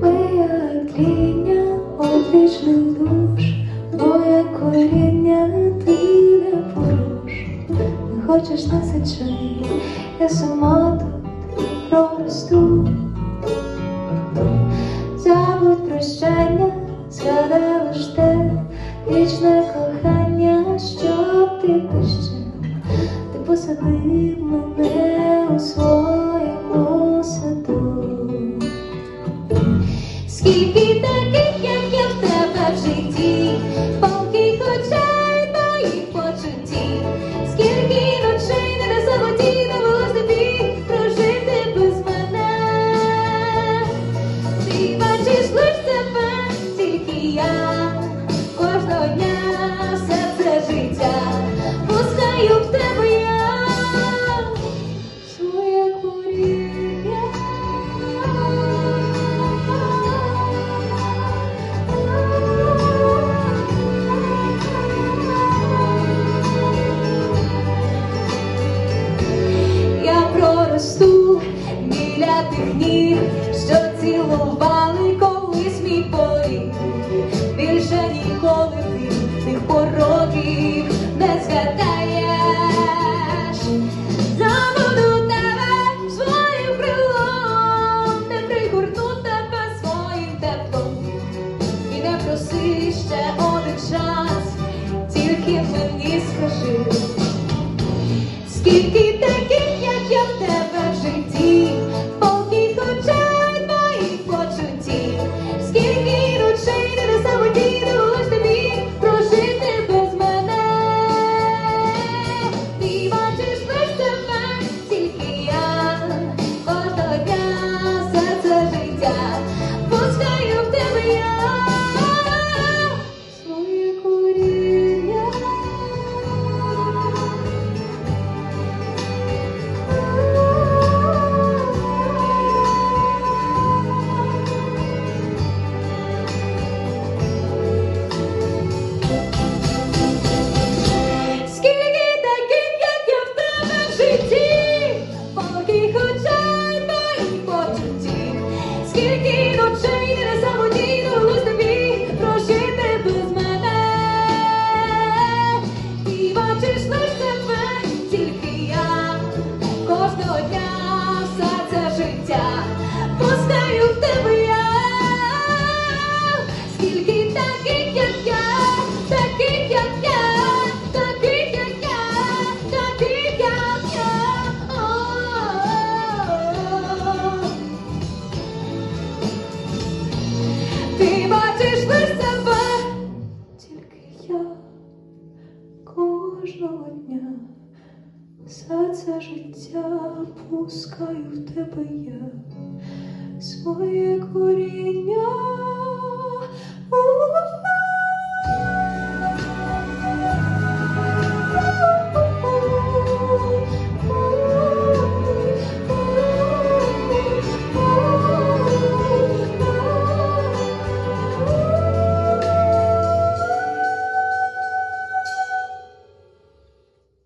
Виятління одвічних душ, моє коріння не поруш, не хочеш нас я сама тут проросту. Забудь прощання, згадай лиш вічне. Σκύβει τα κρύφια біля що цілували колись мій поріг. Більше ніколи ти тих пороків не згадаєш. Забуду тебе своїм крилом, не пригорну тебе своїм теплом. І не проси ще один час, тільки мені скажи. Скільки таких, Скільки таких, як я, таких, як я, таких, я. Ти бачиш лиш себе, тільки я кожного дня все це життя пускаю в тебе я своє коріння.